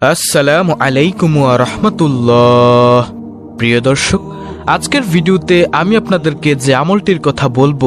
আসসালামু আলাইকুম রহমতুল্লাহ। প্রিয় দর্শক আজকের ভিডিওতে আমি আপনাদেরকে যে আমলটির কথা বলব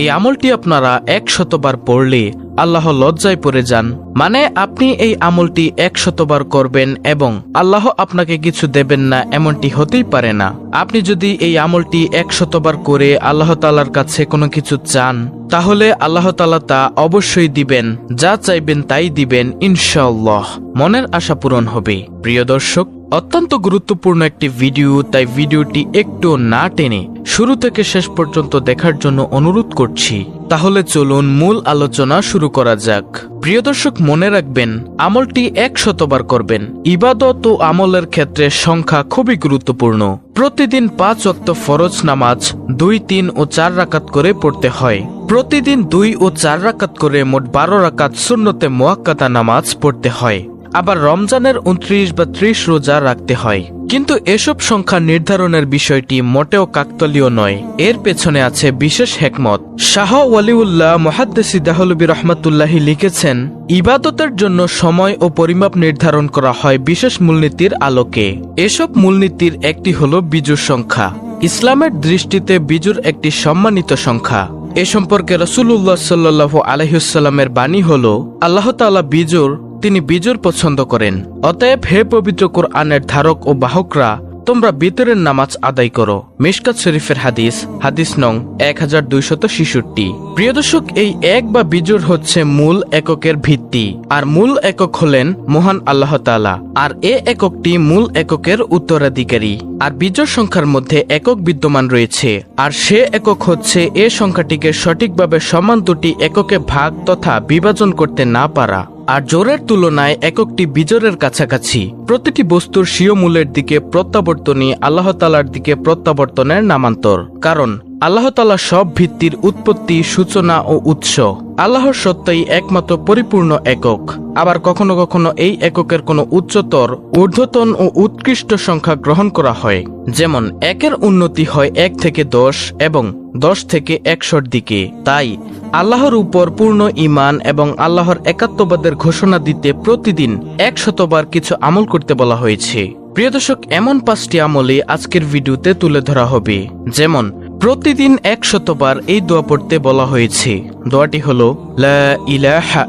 এই আমলটি আপনারা এক শতবার পড়লে আল্লাহ লজ্জায় পড়ে যান। মানে আপনি এই আমলটি এক শতবার করবেন এবং আল্লাহ আপনাকে কিছু দেবেন না, এমনটি হতেই পারে না। আপনি যদি এই আমলটি এক শতবার করে আল্লাহ তালার কাছে কোনো কিছু চান, তাহলে আল্লাহ তালা তা অবশ্যই দিবেন, যা চাইবেন তাই দিবেন ইনশাল্লাহ মনের আশা পূরণ হবে। প্রিয় দর্শক, অত্যন্ত গুরুত্বপূর্ণ একটি ভিডিও, তাই ভিডিওটি একটু না টেনে শুরু থেকে শেষ পর্যন্ত দেখার জন্য অনুরোধ করছি। তাহলে চলুন মূল আলোচনা শুরু করা যাক। প্রিয় দর্শক, মনে রাখবেন, আমলটি এক শতবার করবেন। ইবাদত ও আমলের ক্ষেত্রে সংখ্যা খুবই গুরুত্বপূর্ণ। প্রতিদিন পাঁচ অক্ত ফরজ নামাজ দুই, তিন ও চার রাকাত করে পড়তে হয়। প্রতিদিন দুই ও চার রাকাত করে মোট বারো রাকাত শূন্যতে মোয়াক্কাতা নামাজ পড়তে হয়। আবার রমজানের উনত্রিশ বা ত্রিশ রোজা রাখতে হয়। কিন্তু এসব সংখ্যা নির্ধারণের বিষয়টি মোটেও কাকতলীয় নয়। এর পেছনে আছে বিশেষ হেকমত। শাহ ওয়ালিউল্লাহ মহাদ্দেসি দাহলবী রহমতুল্লাহি লিখেছেন, ইবাদতের জন্য সময় ও পরিমাপ নির্ধারণ করা হয় বিশেষ মূলনীতির আলোকে। এসব মূলনীতির একটি হল বিজুর সংখ্যা। ইসলামের দৃষ্টিতে বিজুর একটি সম্মানিত সংখ্যা। এ সম্পর্কে রসুল্লাহ সাল্লু আলহিউসাল্লামের বাণী হল, আল্লাহ তালা বিজুর তিনি বিজুর পছন্দ করেন। অতএব হে পবিত্র কোরআনের ধারক ও বাহকরা, তোমরা বিতরের নামাজ আদায় করো। মিশকাত শরীফের হাদিস হাদিস নং এক হাজার দুইশত ছিষট্টি। প্রিয় দর্শক, এই এক বা বিজুর হচ্ছে মূল এককের ভিত্তি, আর মূল একক হলেন মহান আল্লাহ তালা আর এ এককটি মূল এককের উত্তরাধিকারী। আর বিজোড় সংখ্যার মধ্যে একক বিদ্যমান রয়েছে, আর সে একক হচ্ছে এ সংখ্যাটিকে সঠিকভাবে সমান দুটি এককে ভাগ তথা বিভাজন করতে না পারা। আর জোরের তুলনায় এককটি বিজোরের কাছাকাছি। প্রতিটি বস্তুর স্বীয় মূলের দিকে প্রত্যাবর্তনই আল্লাহতালার দিকে প্রত্যাবর্তনের নামান্তর। কারণ আল্লাহ তালা সব ভিত্তির উৎপত্তি, সূচনা ও উৎস। আল্লাহর সত্যই একমাত্র পরিপূর্ণ একক। আবার কখনো কখনো এই এককের কোনো উচ্চতর, ঊর্ধ্বতন ও উৎকৃষ্ট সংখ্যা গ্রহণ করা হয়। যেমন, একের উন্নতি হয় এক থেকে দশ এবং দশ থেকে একশোর দিকে। তাই, আল্লাহর উপর পূর্ণ ইমান এবং আল্লাহর একাত্মবাদের ঘোষণা দিতে প্রতিদিন এক শতবার কিছু আমল করতে বলা হয়েছে। প্রিয় দর্শক, এমন পাঁচটি আমলে আজকের ভিডিওতে তুলে ধরা হবে। যেমন প্রতিদিন এক শতবার এই দোয়া পড়তে বলা হয়েছে। দোয়াটি হল, লা ইলাহা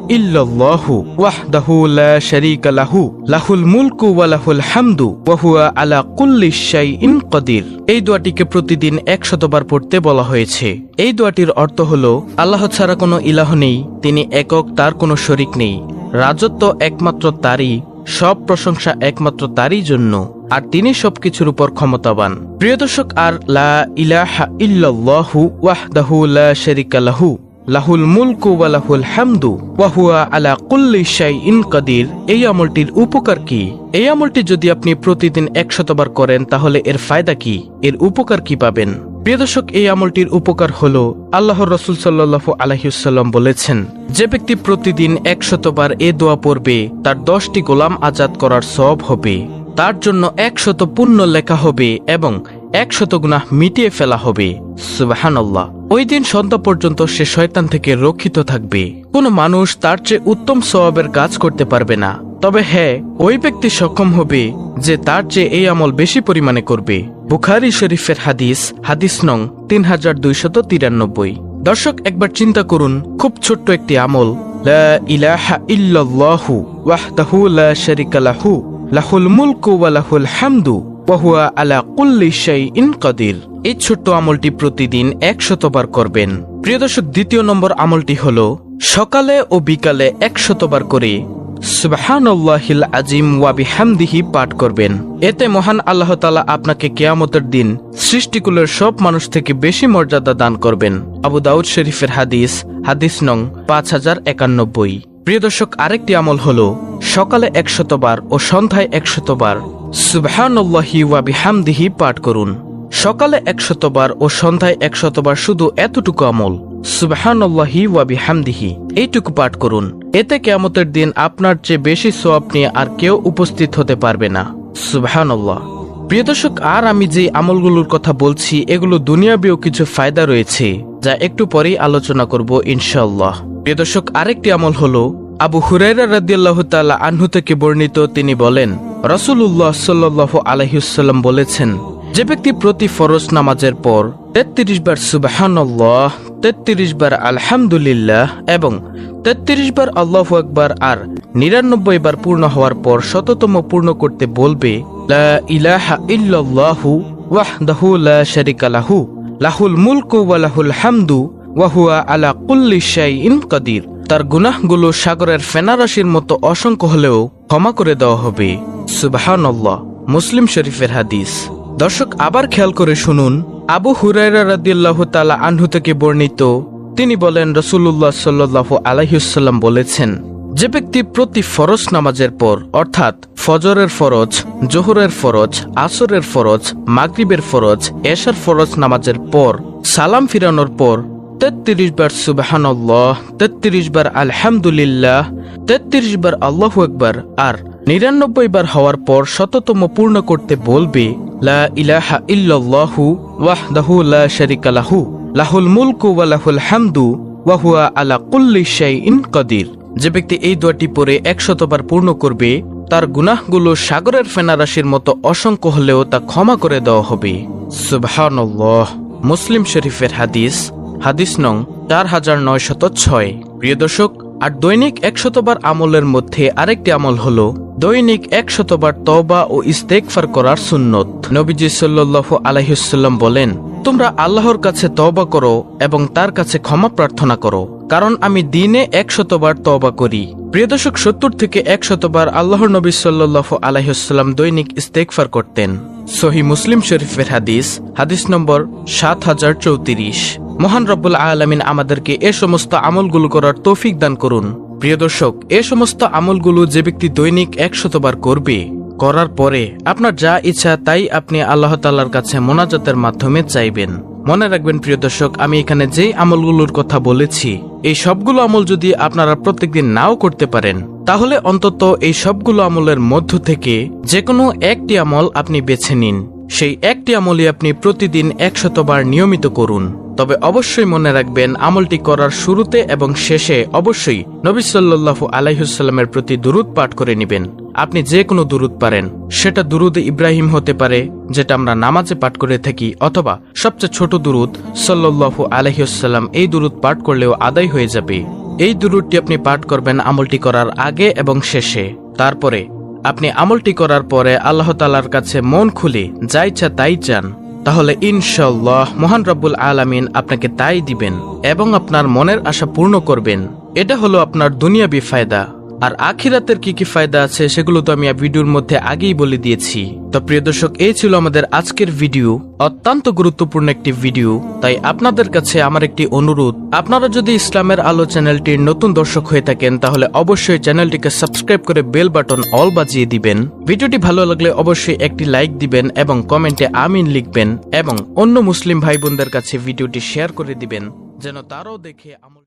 লা লাহুল লাহুল হামদু আলা এই দোয়াটিকে প্রতিদিন পড়তে বলা হয়েছে। এই দোয়াটির অর্থ হলো, আল্লাহ ছাড়া কোনো ইলাহ নেই, তিনি একক, তার কোনো শরিক নেই। রাজত্ব একমাত্র তারই সব প্রশংসা একমাত্র তারই জন্য, আর তিনি সবকিছুর উপর ক্ষমতাবান। প্রিয় দর্শক, আর লা ইলাহা ইল্লাল্লাহু ওয়াহদাহু লা শারীকা লাহু, লাহুল মুলকু ওয়া লাহুল হামদু, ওয়া হুয়া আলা কুল্লি শাইইন কাদির। এই আমলটির উপকার কি? এই আমলটি যদি আপনি প্রতিদিন একশতবার করেন, তাহলে এর ফায়দা কি? এর উপকার কি পাবেন? প্রিয় দর্শক, এই আমলটির উপকার হল আল্লাহর রসুল সাল্লাহ আলহিউসাল্লাম বলেছেন, যে ব্যক্তি প্রতিদিন একশতবার এ দোয়া পড়বে, তার দশটি গোলাম আজাদ করার সব হবে। তার জন্য একশত পুণ্য লেখা হবে এবং একশত গুনাহ মিটিয়ে ফেলা হবে। সুবাহান্লাহ ওই দিন সন্ধ্যা পর্যন্ত সে শয়তান থেকে রক্ষিত থাকবে। কোনো মানুষ তার চেয়ে উত্তম স্বভাবের কাজ করতে পারবে না। তবে হ্যাঁ ওই ব্যক্তি সক্ষম হবে যে তার চেয়ে এই আমল বেশি পরিমাণে করবে। বুখারি শরীফের হাদিস হাদিস নং তিন হাজার দুইশত তিরানব্বই। দর্শক, একবার চিন্তা করুন, খুব ছোট্ট একটি আমল। লা ইলাহা ইল্লাল্লাহু ওয়াহদাহু লা শারীকা লাহু, লাহুল মুলকু লাহুল হামদু, ওয়া আলা কুল্লি শাইইন কাদির। এই ছোট্ট আমলটি প্রতিদিন একশতবার করবেন। প্রিয় দর্শক, দ্বিতীয় নম্বর আমলটি হল, সকালে ও বিকালে একশতবার করে সুবহানাল্লাহিল আজিম ওয়া বিহামদিহি পাঠ করবেন। এতে মহান আল্লাহ তাআলা আপনাকে কেয়ামতের দিন সৃষ্টিকুলের সব মানুষ থেকে বেশি মর্যাদা দান করবেন। আবু দাউদ শরীফের হাদিস হাদিস নং পাঁচ হাজার একানব্বই। প্রিয় দর্শক, আরেকটি আমল হল, সকালে একশতবার ও সন্ধ্যায় একশতবার সুবহানাল্লাহি ওয়া বিহামদিহি পাঠ করুন। সকালে একশতবার ও সন্ধ্যায় একশতবার শুধু এতটুকু আমল। সুবহানাল্লাহি ওয়া বিহামদিহি। এইটুকু পাঠ করুন। এতে কেয়ামতের দিন আপনার চেয়ে বেশি সোয়াব নিয়ে আর কেউ উপস্থিত হতে পারবে না। সুবহানাল্লাহ। প্রিয় দর্শক, আর আমি যে আমলগুলোর কথা বলছি, এগুলো দুনিয়াবিও কিছু ফায়দা রয়েছে, যা একটু পরেই আলোচনা করব ইনশাল্লাহ প্রিয় দর্শক, আরেকটি আমল হলো, আবু হুরাইরা রাদিয়াল্লাহু তাআলা আনহু থেকে বর্ণিত তিনি বলেন, রাসূলুল্লাহ সাল্লাল্লাহু আলাইহি বলেছেন, যে ব্যক্তি প্রতি ফরজ নামাজের পর তেত্রিশ বার সুবাহান্লাহ তেত্রিশ বার আলহামদুলিল্লাহ এবং তেত্রিশ বার আল্লাহ আকবার আর নিরানব্বই বার পূর্ণ হওয়ার পর শততম পূর্ণ করতে বলবে, লা ইলাহা ইল্লাল্লাহু লা শারিকা লাহু, লাহুল হামদু ওয়া হুয়া আলা কুল্লি কাদির। তার গুনাহগুলো সাগরের ফেনারাশির মতো অসংখ্য হলেও ক্ষমা করে দেওয়া হবে। সুবহানাল্লাহ, মুসলিম শরীফের হাদিস। দর্শক, আবার খেয়াল করে শুনুন। আবু হুরায়রা রাদিয়াল্লাহু তাআলা আনহু থেকে বর্ণিত, তিনি বলেন রসুল্লাহ সাল্লাল্লাহু আলাইহিসাল্লাম বলেছেন, যে ব্যক্তি প্রতি ফরজ নামাজের পর, অর্থাৎ ফজরের ফরজ, জোহরের ফরজ, আসরের ফরজ, মাগরিবের ফরজ, এশার ফরজ নামাজের পর, সালাম ফিরানোর পর, তেত্রিশ বার সুবাহান্লাহ তেত্রিশ বার আলহামদুলিল্লাহ, তেত্রিশ বার আল্লাহু একবার আর নিরানব্বই বার হওয়ার পর শততম পূর্ণ করতে বলবে লা ইলাহা লা লাহু, লাহুল আলা যে ব্যক্তি এই দোয়াটি পরে একশতবার পূর্ণ করবে, তার গুনাহগুলো সাগরের ফেনারাশির মতো অসংখ্য হলেও তা ক্ষমা করে দেওয়া হবে। সুবহানাল্লাহ। মুসলিম শরীফের হাদিস হাদিস নং চার হাজার নয়শত ছয়। প্রিয় দর্শক আর দৈনিক একশতবার আমলের মধ্যে আরেকটি আমল হলো, দৈনিক একশতবার তওবা ও ইস্তেকফার করার সুন্নত। নবীজি সাল্লাল্লাহু আলাইহিসাল্লাম বলেন, তোমরা আল্লাহর কাছে তওবা করো এবং তার কাছে ক্ষমা প্রার্থনা করো, কারণ আমি দিনে একশতবার তওবা করি। প্রিয় দর্শক, সত্তর থেকে একশতবার আল্লাহর নবী সাল্লাল্লাহু আলাইহিসাল্লাম দৈনিক ইস্তেকফার করতেন। সহি মুসলিম শরীফের হাদিস হাদিস নম্বর সাত হাজার চৌত্রিশ। মহান রব্বুল আলমিন আমাদেরকে এ সমস্ত আমলগুলো করার তৌফিক দান করুন। প্রিয় দর্শক, এ সমস্ত আমলগুলো যে ব্যক্তি দৈনিক একশতবার করবে, করার পরে আপনার যা ইচ্ছা তাই আপনি আল্লাহ তাল্লার কাছে মোনাজাতের মাধ্যমে চাইবেন। মনে রাখবেন, প্রিয় দর্শক, আমি এখানে যেই আমলগুলোর কথা বলেছি, এই সবগুলো আমল যদি আপনারা প্রত্যেকদিন নাও করতে পারেন, তাহলে অন্তত এই সবগুলো আমলের মধ্য থেকে যে কোনো একটি আমল আপনি বেছে নিন। সেই একটি আমলই আপনি প্রতিদিন একশতবার নিয়মিত করুন। তবে অবশ্যই মনে রাখবেন, আমলটি করার শুরুতে এবং শেষে অবশ্যই নবী সাল্লাল্লাহু আলাইহুসাল্লামের প্রতি দুরুদ পাঠ করে নেবেন। আপনি যে কোনো দুরুদ পারেন। সেটা দুরুদ ইব্রাহিম হতে পারে, যেটা আমরা নামাজে পাঠ করে থাকি, অথবা সবচেয়ে ছোট দুরুদ, সাল্লাল্লাহু আলাইহুসাল্লাম এই দুরুদ পাঠ করলেও আদায় হয়ে যাবে। এই দুরুদটি আপনি পাঠ করবেন আমলটি করার আগে এবং শেষে। তারপরে আপনি আমলটি করার পরে আল্লাহ তালার কাছে মন খুলে, যা ইচ্ছা তাই চান। তাহলে ইনশাল্লাহ মহান রব্বুল আলামিন আপনাকে তাই দিবেন এবং আপনার মনের আশা পূর্ণ করবেন। এটা হলো আপনার দুনিয়াবি ফায়দা। আর আখিরাতের কি কি ফায়দা আছে সেগুলো তো আমি ভিডিওর মধ্যে আগেই বলে দিয়েছি। তো প্রিয় দর্শক, এই ছিল আমাদের আজকের ভিডিও, অত্যন্ত গুরুত্বপূর্ণ একটি ভিডিও। তাই আপনাদের কাছে আমার একটি অনুরোধ, আপনারা যদি ইসলামের আলো চ্যানেলটির নতুন দর্শক হয়ে থাকেন, তাহলে অবশ্যই চ্যানেলটিকে সাবস্ক্রাইব করে বেল বাটন অল বাজিয়ে দিবেন। ভিডিওটি ভালো লাগলে অবশ্যই একটি লাইক দিবেন এবং কমেন্টে আমিন লিখবেন এবং অন্য মুসলিম ভাই বোনদের কাছে ভিডিওটি শেয়ার করে দিবেন, যেন তারাও দেখে আমল